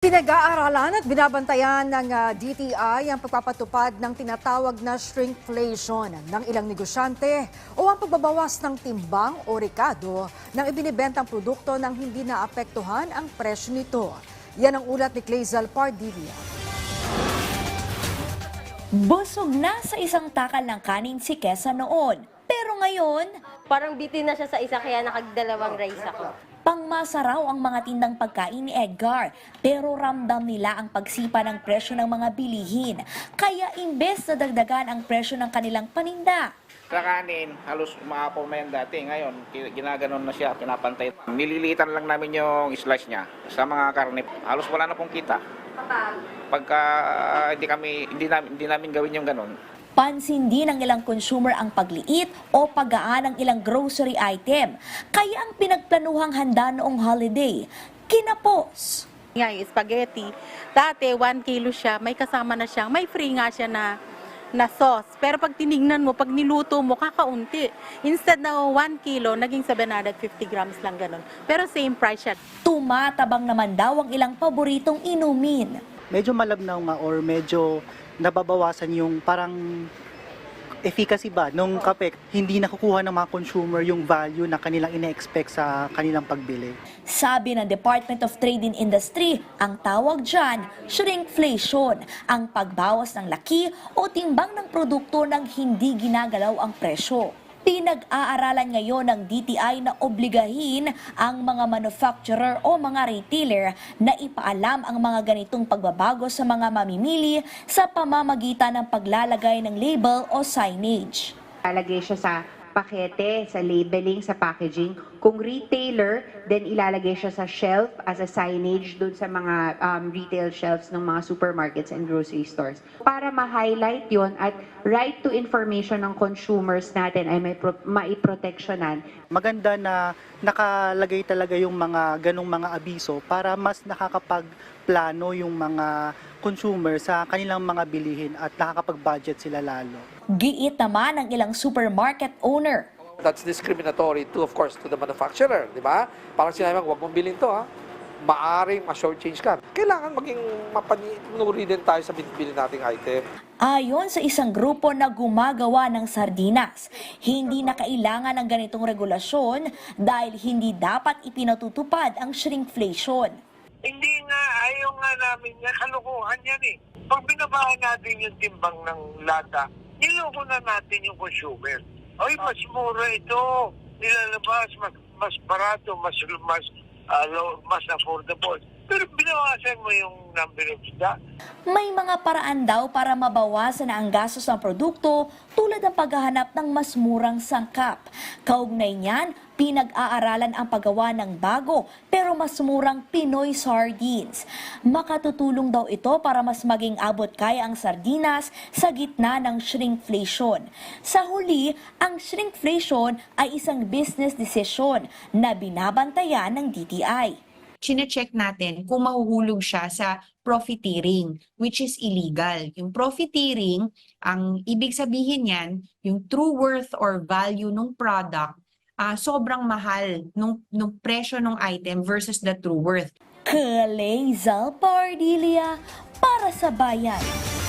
Pinag-aaralan at binabantayan ng ah, DTI ang pagpapatupad ng tinatawag na shrinkflation ng ilang negosyante o ang pagbabawas ng timbang o rekado ng ibinibentang produkto nang hindi naapektuhan ang presyo nito. Yan ang ulat ni Clazel Pardilla. Busog na sa isang takal ng kanin si Kesa noon. Pero ngayon, Parang bitin na siya sa isa kaya nakagdalawang rice ako. Pangmasaraw ang mga tindang pagkain ni Edgar. Pero ramdam nila ang pagsipa ng presyo ng mga bilihin. Kaya imbes na dagdagan ang presyo ng kanilang paninda, Sa kanin, halos umaapaw na yan dati. Ngayon, ginaganon na siya, pinapantay. Nililitan lang namin yung slice niya. Sa mga karne, halos wala na pong kita. Pagka ah, hindi kami, hindi namin, hindi namin gawin yung ganon, Pansin din ng ilang consumer ang pagliit o paggaan ng ilang grocery item. Kaya ang pinagplanuhang handa noong holiday, kinapos. Nga, yung spaghetti. Dati, 1 kilo siya, may kasama na siya, may free nga siya na na sauce. Pero pag tinignan mo, pag niluto mo, kakaunti. Instead na 1 kilo, naging 750 grams lang ganun. Pero same price siya. Tumatabang naman daw ang ilang paboritong inumin. medyo malabnaw nga or medyo nababawasan yung parang efficacy ba nung kape, hindi nakukuha ng mga consumer yung value na kanilang ina-expect sa kanilang pagbili. Sabi ng Department of Trade and Industry, ang tawag dyan, shrinkflation, ang pagbawas ng laki o timbang ng produkto nang hindi ginagalaw ang presyo. Pinag-aaralan ngayon ng DTI na obligahin ang mga manufacturer o mga retailer na ipaalam ang mga ganitong pagbabago sa mga mamimili sa pamamagitan ng paglalagay ng label o signage. Ilalagay siya sa pakete, sa labeling, sa packaging. Kung retailer, then ilalagay siya sa shelf as a signage dun sa mga um, retail shelves ng mga supermarkets and grocery stores. Para ma-highlight yon at right to information ng consumers natin ay may pro- maiproteksyonan. Maganda na nakalagay talaga yung mga ganong mga abiso para mas nakakapagplano yung mga consumer sa kanilang mga bilihin at nakakapag-budget sila lalo. Giit naman ng ilang supermarket owner That's discriminatory to, of course, to the manufacturer, di ba? Parang sinabi mo, huwag mong bilhin to, ha? Maaring ma-shortchange ka. Kailangan maging mapanuri din tayo sa binibili nating item. Ayon sa isang grupo na gumagawa ng sardinas, hindi na kailangan ng ganitong regulasyon dahil hindi dapat ipinatutupad ang shrinkflation. Hindi nga, ayaw nga namin yan. Kalukuhan yan eh. Pag binabahan natin yung timbang ng lata, niloko na natin yung consumer. Ay, mas mura ito. Nilalabas, mas, mas barato, mas, mas, ah, low- mas affordable. Pero binawasan mo yung number of stock. May mga paraan daw para mabawasan ang gastos ng produkto tulad ng paghahanap ng mas murang sangkap. Kaugnay niyan, pinag-aaralan ang paggawa ng bago pero mas murang Pinoy sardines. Makatutulong daw ito para mas maging abot kaya ang sardinas sa gitna ng shrinkflation. Sa huli, ang shrinkflation ay isang business decision na binabantayan ng DTI. Chine-check natin kung mahuhulog siya sa profiteering, which is illegal. Yung profiteering, ang ibig sabihin yan, yung true worth or value ng product, ah, sobrang mahal nung, nung presyo ng item versus the true worth. Kalezal Pardilia para sa bayan.